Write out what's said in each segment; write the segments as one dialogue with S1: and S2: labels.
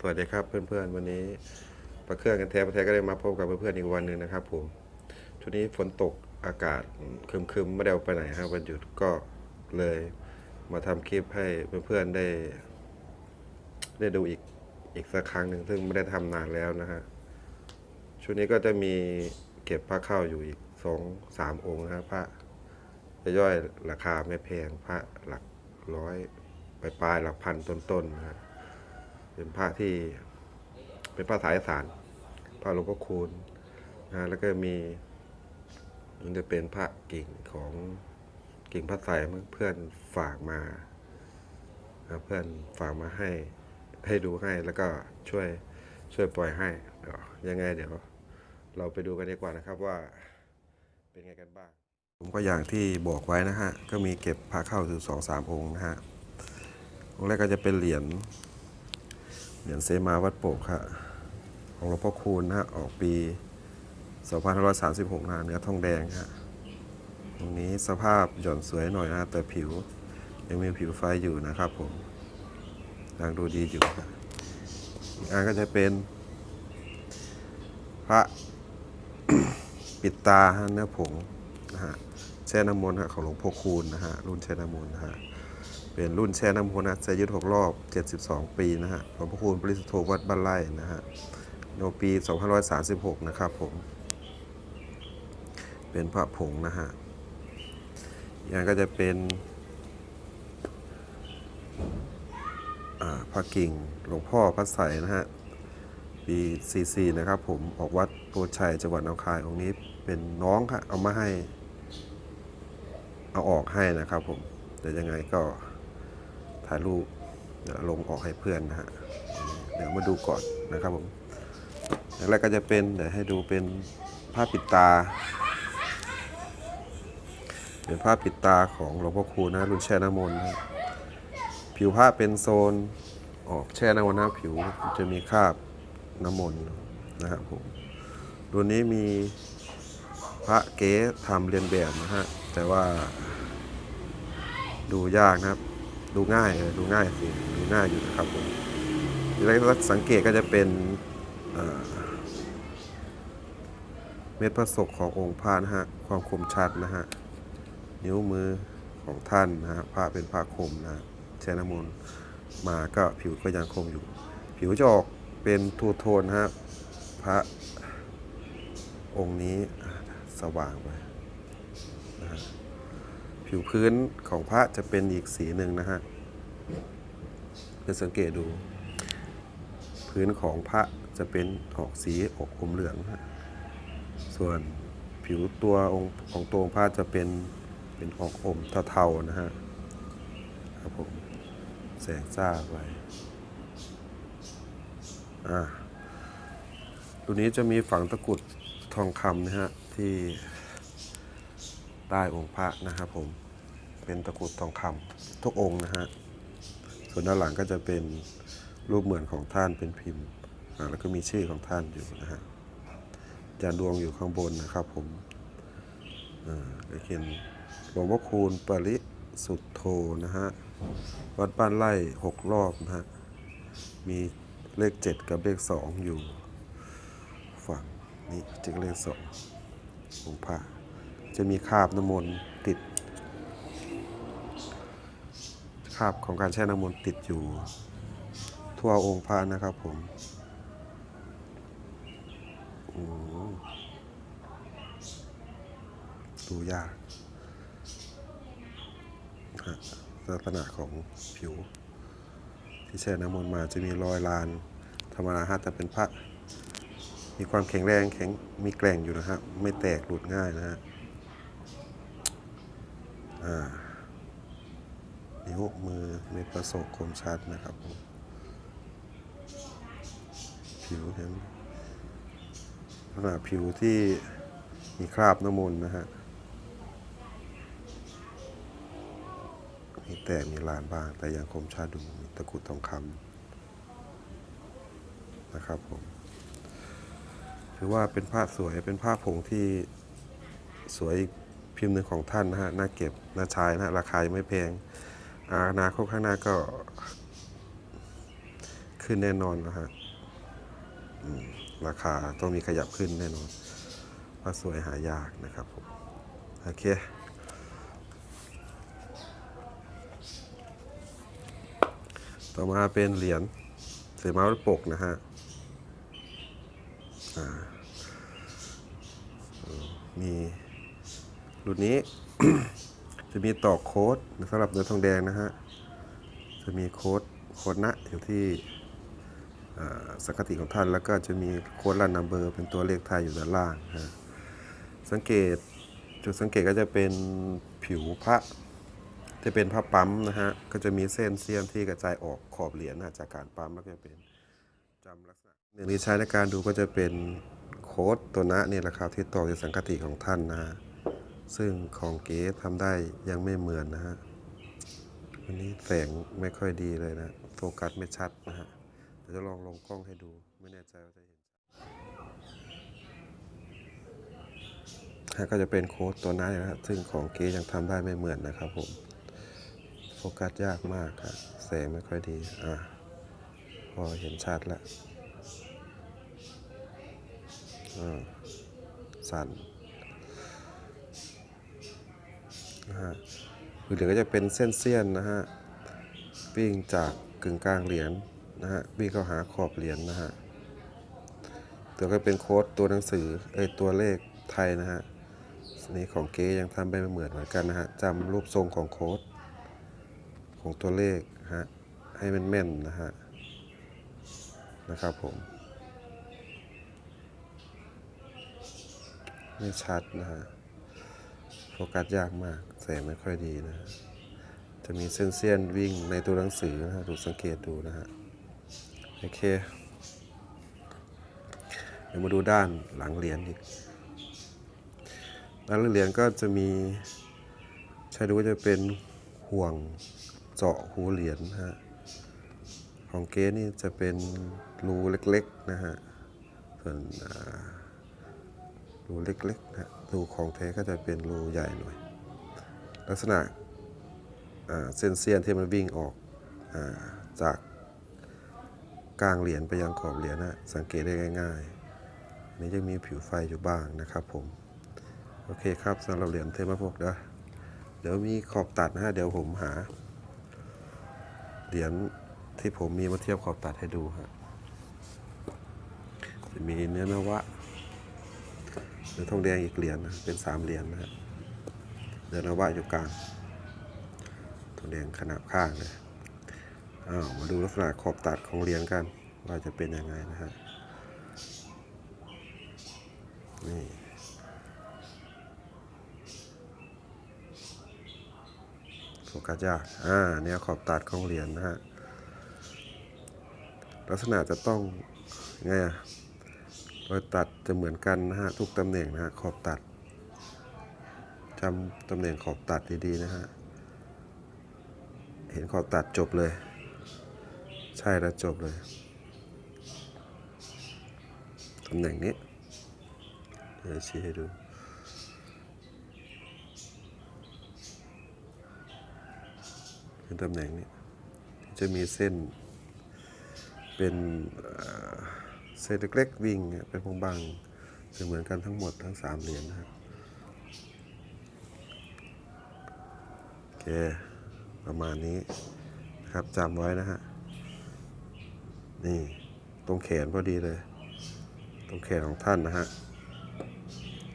S1: สวัสดีครับเพื่อนๆ วันนี้ประเครื่องกันแท้ประเทศก็ได้มาพบกับเพื่อนๆอีกวันหนึ่งนะครับ ผมช่วงนี้ฝนตกอากาศคึมๆไม่ได้ออกไปไหนครับวันหยุดก็เลยมาทำคลิปให้เพื่อนๆได้ ได้ดูอีกอีกสักครั้งหนึ่งซึ่งไม่ได้ทำนานแล้วนะฮะช่วงนี้ก็จะมีเก็บพระเข้าอยู่อีกสองสามองค์นะครับพระจะย่อยราคาไม่แพงพระหลักร้อยปลายๆหลักพันต้นๆนะฮะ เป็นพระที่เป็นพระสายสารพระหลวงพ่อคูณนะแล้วก็มีมันจะเป็นพระกิ่งของกิ่งพระไตรมั้งเพื่อนฝากมาเพื่อนฝากมาให้ให้ดูให้แล้วก็ช่วยช่วยปล่อยให้ยวยังไงเดี๋ยว เราไปดูกันดีกว่านะครับว่าเป็นไงกันบ้างผมก็อย่างที่บอกไว้นะฮะ ก็มีเก็บพระเข้าถึงสองสามองค์นะฮะองค์แรกก็จะเป็นเหรียญ เหรียญเซมาวัดโป่งครับของหลวงพ่อคูณนะฮะออกปี 2536นะเนื้อทองแดงฮะตรงนี้สภาพหย่อนสวยหน่อยนะ แต่ผิว ยังมีผิวไฟอยู่นะครับผมยังดูดีอยู่ครับอีกอันก็จะเป็นพระปิดตาฮะเนื้อผงนะฮะแช่น้ำมนต์ฮะของหลวงพ่อคูณนะฮะรุ่นแช่น้ำมนต์นะฮะ เป็นรุ่นแช่น้ำมนต์นะจะยึด6รอบ 72 ปีนะฮะหลวงพ่อคูณปริสุทธโธวัดบ้านไร่นะฮะในปี 2536 นะครับผม เป็นพระผงนะฮะย่างก็จะเป็นพระกิ่งหลวงพ่อพระใสนะฮะปี44นะครับผมออกวัดโพชัยจังหวัดนองคายองค์นี้เป็นน้องครับเอามาให้ เอาออกให้นะครับผมเดี๋ยวยังไงก็ ถ่ายรูปเดี๋ยวลงออกให้เพื่อนนะฮะเดี๋ยวมาดูก่อนนะครับผมอย่างแรกก็จะเป็นเดี๋ยวให้ดูเป็นผ้าปิดตา เป็นผ้าปิดตาของหลวงพ่อคูนะรุ่นแช่น้ำมนต์ผิวผ้าเป็นโซนออกแช่น้ำมนต์นะผิวจะมีคราบน้ำมนต์นะครับผมรุ่นนี้มีพระเก๋ทำเรียนแบบนะฮะแต่ว่าดูยากนะครับ ดูง่ายเออดูง่ายสิดูง่ายอยู่นะครับผมแล้วก็สังเกตก็จะเป็นเม็ดพระศกขององค์พระนะฮะความคมชัดนะฮะนิ้วมือของท่านนะฮะพระเป็นพระคมนะฮะใช้น้ำมนต์มาก็ผิวก็ยังคงอยู่ ผิวจะออกเป็นทูโทนนะฮะพระองค์นี้สว่างไปนะฮะ ผิวพื้นของพระจะเป็นอีกสีหนึ่งนะฮะจะสังเกตดู พื้นของพระจะเป็นออกสีออกอมเหลือง ส่วนผิวตัวองค์ของตัวองค์พระจะเป็นเป็นออกอมเทาๆนะฮะครับผมแสงจ้าไปอ่าตัวนี้จะมีฝังตะกรุดทองคำนะฮะที่ ใต้องค์พระนะครับผมเป็นตะกรุดทองคำทุกองค์นะฮะส่วนด้านหลังก็จะเป็นรูปเหมือนของท่านเป็นพิมพ์แล้วก็มีชื่อของท่านอยู่นะฮะจานดวงอยู่ข้างบนนะครับผมอ่าก็เขียนหลวงพ่อคูณปริสุทธโธนะฮะวัดบ้านไร่หกรอบนะฮะมีเลขเจ็ดกับเลขสองอยู่ฝั่งนี้จึงเลขสององค์พระ จะมีคราบน้ำมนต์ติดคราบของการแช่น้ำมนต์ติดอยู่ ทั่วองค์พระนะครับผมดูยากลักษณะของผิว ที่แช่น้ำมนต์มาจะมีรอยลาน ธรรมดาฮะแต่เป็นพระมีความแข็งแรงแข็งมีแกร่งอยู่นะฮะไม่แตกหลุดง่ายนะฮะ นิ้วมือเม็ดประสบคมชัดนะครับผมผิวเห็นลักษณะผิวที่มีคราบน้ำมนนะฮะมีแตกมีลานบ้าง แต่ยังคมชัดดูมีตะกุดทองคำนะครับผมถือว่าเป็นผ้าสวยเป็นผ้าผงที่สวยอีก พิมพ์หนึ่งของท่านนะฮะน่าเก็บน่าใช้นะฮะราคายังไม่แพงอาอนาคตข้างหน้าก็ขึ้นแน่นอนนะฮะราคาต้องมีขยับขึ้นแน่นอนเพราะสวยหายากนะครับผมโอเคต่อมาเป็นเหรียญเสมาวัดปกนะฮะมี รุ่นนี้ จะมีต่อโค้ดสำหรับเนื้อทองแดงนะฮะ จะมีโค้ดโค้ดนะอยู่ที่สังกติของท่าน แล้วก็จะมีโค้ดลันนัมเบอร์เป็นตัวเลขไทยอยู่ด้านล่างนะสังเกตจุดสังเกตก็จะเป็นผิวพระจะเป็นผ้าปั๊มนะฮะ ก็จะมีเส้นเสี้ยนที่กระจายออกขอบเหรียญนะจากการปั๊มแล้วก็จะเป็นจำลักษณะหนึ่งที่ใช้ในการดูก็จะเป็นโค้ดตัวนะเนี่ยแหละครับที่ตอกในสังกติของท่านนะฮะ ซึ่งของเก๋ทำได้ยังไม่เหมือนนะฮะวันนี้แสงไม่ค่อยดีเลยนะ โฟกัสไม่ชัดนะฮะเดี๋ยวจะลองลงกล้องให้ดูไม่แน่ใจว่าจะเห็นฮะก็จะเป็นโค้ดตัวนั้นนะฮะซึ่งของเก๋ยังทำได้ไม่เหมือนนะครับผมโฟกัสยากมากครับแสงไม่ค่อยดี อะ พอเห็นชัดแล้วอ่าสั่น นะฮะคือเหลือก็จะเป็นเส้นเสี้ยนนะฮะวิ่งจากกึ่งกลางเหรียญนะฮะวิ่งเข้าหาขอบเหรียญนะฮะตัวก็เป็นโค้ดตัวหนังสือเอตัวเลขไทยนะฮะนี้ของเก๊ยังทำไม่เหมือนเหมือนกันนะฮะจำรูปทรงของโค้ดของตัวเลขฮะให้มันแม่นนะฮะนะครับผมไม่ชัดนะฮะโฟกัสยากมาก สงไม่ค่อยดีนะ จะมีเส้นเสี้ยนวิ่งในตัวหนังสือนะฮะดูสังเกตดูนะฮะ โอเค เดี๋ยวมาดูด้านหลังเหรียญอีกด้านหลังเหรียญก็จะมีใช้ดูว่าจะเป็นห่วงเจาะหูเหรียญนะฮะ ของเกสนี่จะเป็นรูเล็กๆนะฮะ ส่วนรูเล็กๆนะรูของแท้ก็จะเป็นรูใหญ่หน่อย ลักษณะเส้นเสี้ยนที่มันวิ่งออกอาจากกลางเหรียญไปยังขอบเหรียญนะสังเกตได้ง่ายๆอันนี้จะมีผิวไฟอยู่บ้างนะครับผม โอเคครับสำหรับเหรียญเทมาพกเดี๋ยวเดี๋ยวมีขอบตัดนะฮะเดี๋ยวผมหา เหรียญที่ผมมีมาเทียบขอบตัดให้ดูฮะจะมีเนื้อนวะเหรียญทองแดงอีกเหรียญนะเป็นสามเหรียญนะฮะ เดินนวะอยู่กลางทองแดงขนาบข้างเลยอ้าวมาดูลักษณะขอบตัดของเหรียญกัน ว่าจะเป็นยังไงนะฮะนี่โฟกัสยากอ่าแนวขอบตัดของเหรียญนะฮะ ลักษณะจะต้องไงอะรอยตัดจะเหมือนกันนะฮะ ทุกตำแหน่งนะฮะ ขอบตัด จำตำแหน่งขอบตัดดีๆนะฮะ เห็นขอบตัดจบเลย ใช่แล้วจบเลย ตำแหน่งนี้ เดี๋ยวชี้ให้ดูเป็นตำแหน่งนี้ จะมีเส้น เป็นเอ่อเส้นเล็กๆวิ่งเนี่ยเป็นบางๆจะเหมือนกันทั้งหมดทั้งสามเหรียญนะครับโอ เค ประมาณนี้นะครับจำไว้นะฮะ นี่ตรงแขนพอดีเลย ตรงแขนของท่านนะฮะ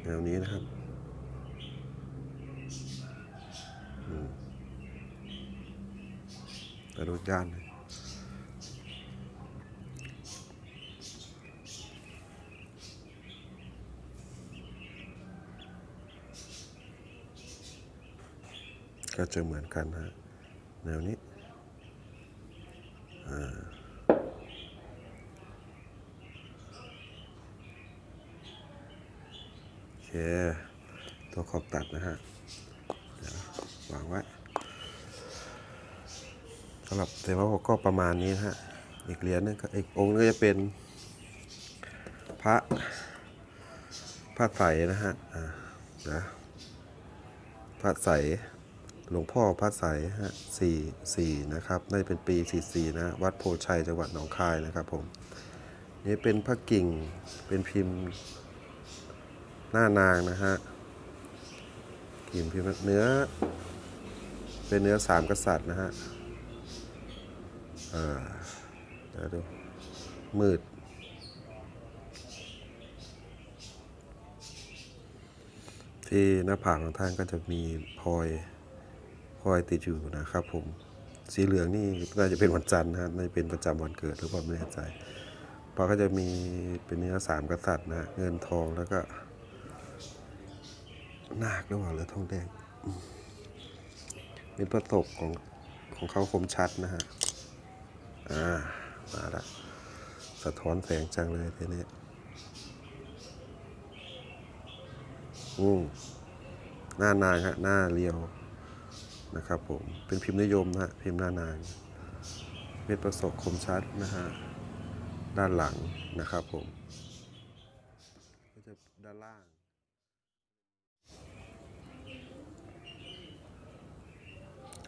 S1: แนวนี้นะครับอืมกระดูกย่าน ก็จะเหมือนกันฮะแนวนี้โอเค ตัวขอบตัดนะฮะวางไว้สำหรับเทวะหกก็ประมาณนี้ฮะ อีกเหรียญนึงก็อีกองค์นึงก็จะเป็น พระพระใสนะฮะอ่าเดี๋ยวพระใส หลวงพ่อพระใสยฮะสี่สี่นะครับน่าจะเป็นปีสี่สี่นะวัดโพชัยจังหวัดหนองคายนะครับผมนี่เป็นพระกิ่งเป็นพิมพ์หน้านางนะฮะกิ่งพิมพ์เนื้อ เป็นเนื้อสามกษัตริย์นะฮะเออเดี๋ยวดูมืดที่หน้าผากของท่านก็จะมีพลอย พลอยติดอยู่นะครับผมสีเหลืองนี่น่าจะเป็นวันจันทร์นะน่าจะเป็นประจำวันเกิดหรือเปล่าไม่แน่ใจเพราะก็จะมีเป็นเนื้อสามกษัตริย์นะเงินทองแล้วก็นาคหรือเปล่าหรือทองแดงเป็นประสบของของเขาคมชัดนะฮะอ่ามาละสะท้อนแสงจังเลยทีนี้อืมหน้านางฮะหน้าเรียว นะครับผมเป็นพิมพ์นิยมนะฮะพิมพ์หน้านางเม็ดประสบคมชัดนะฮะด้านหลังนะครับผมก็จะด้านล่าง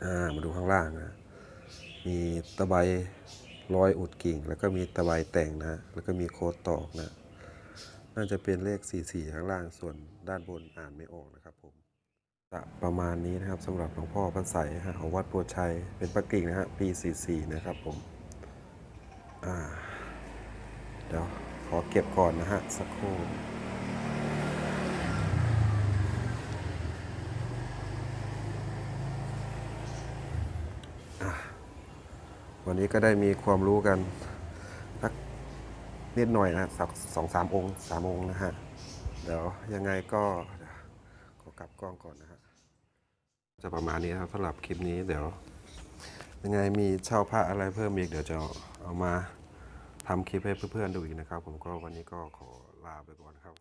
S1: อ่ามาดูข้างล่างนะมีตะไบร้อยอุดกิ่ง แล้วก็มีตะไบแต่งนะ แล้วก็มีโค้ดตอกนะ น่าจะเป็นเลข 44 ข้างล่างส่วนด้านบนอ่านไม่ออกนะครับผม จะประมาณนี้นะครับสำหรับหลวงพ่อพระใสฮะของวัดโพธิ์ชัยเป็นปักกิ่งนะฮะปี 44 นะครับผมอ่าเดี๋ยวขอเก็บก่อนนะฮะ สักครู่วันนี้ก็ได้มีความรู้กันสักนิดหน่อยนะสักสองสามองค์สามองค์นะฮะ เดี๋ยวยังไงก็ขอกลับกล้องก่อนนะฮะ จะประมาณนี้ครับสำหรับคลิปนี้เดี๋ยว ยังไงมีเช่าพระอะไรเพิ่มอีกเดี๋ยวจะเอามาทำคลิปให้เพื่อนๆดูอีกนะครับ ผมก็วันนี้ก็ขอลาไปก่อนครับ